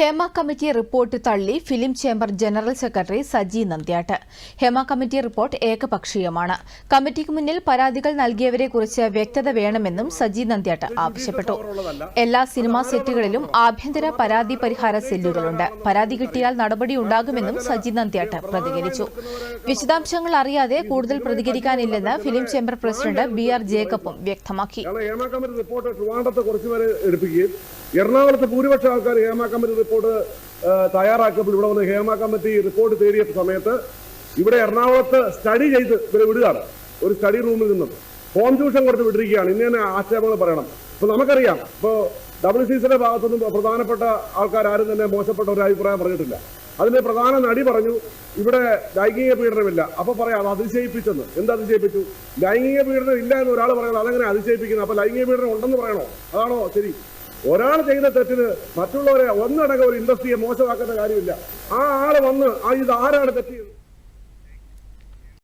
Hema committee report തള്ളി film chamber general secretary Saji Nandiyattu. Hema committee report ഏകപക്ഷീയമാണ്. കമ്മിറ്റിക്ക് മുന്നിൽ പരാതികൾ നൽകിയവരെക്കുറിച്ച് വ്യക്തത വേണമെന്നും സജി നന്ദ്യാട്ട് ആവശ്യപ്പെട്ടു. എല്ലാ സിനിമാ സെറ്റുകളിലും ആഭ്യന്തര പരാതി പരിഹാര സെല്ലുകളുണ്ട്. പരാതി കിട്ടിയാൽ നടപടി ഉണ്ടാകുമെന്നും സജി നന്ദ്യാട്ട് പ്രതികരിച്ചു. വിശദാംശങ്ങൾ അറിയാതെ കൂടുതൽ പ്രതികരിക്കാനില്ലെന്ന് film chamber president B R ജേക്കബും വ്യക്തമാക്കി. എറണാകുളത്ത് ഭൂരിപക്ഷം ആൾക്കാർ ഹേമ കമ്മിറ്റി റിപ്പോർട്ട് തയ്യാറാക്കിയപ്പോൾ ഇവിടെ വന്ന് ഹേമ കമ്മിറ്റി റിപ്പോർട്ട് തേടിയ സമയത്ത് ഇവിടെ എറണാകുളത്ത് സ്റ്റഡി ചെയ്ത് ഇവരെ വിടുകയാണ്. ഒരു സ്റ്റഡി റൂമിൽ നിന്നും. ഹോം ട്യൂഷൻ കൊടുത്ത് വിട്ടിരിക്കുകയാണ്. ഇന്ന തന്നെ ആക്ഷേപങ്ങൾ പറയണം. ഇപ്പൊ നമുക്കറിയാം. ഇപ്പോ ഡബ്ല്യു സി സിയുടെ ഭാഗത്തുനിന്നും പ്രധാനപ്പെട്ട ആൾക്കാർ ആരും തന്നെ മോശപ്പെട്ട ഒരു അഭിപ്രായം പറഞ്ഞിട്ടില്ല. അതിന്റെ പ്രധാന നടി പറഞ്ഞു ഇവിടെ ലൈംഗിക പീഡനമില്ല. അപ്പൊ പറയാം അത് അതിശയിപ്പിച്ചെന്ന്. എന്ത് അതിശയിപ്പിച്ചു? ലൈംഗിക പീഡനം ഇല്ല എന്ന് ഒരാൾ പറയുന്നത് അതെങ്ങനെ അതിശയിപ്പിക്കുന്നത് അപ്പൊ ലൈംഗിക പീഡനം ഉണ്ടെന്ന് പറയണോ? അതാണോ ശരി? ഒരാൾ ചെയ്ത തെറ്റിന് മറ്റുള്ളവരെ ഒന്നടങ്കം ഒരു ഇൻഡസ്ട്രിയെ മോശമാക്കുന്ന കാര്യമില്ല. ആ ആൾ വന്ന് ആ ഇത് ആരാണ് തെറ്റ്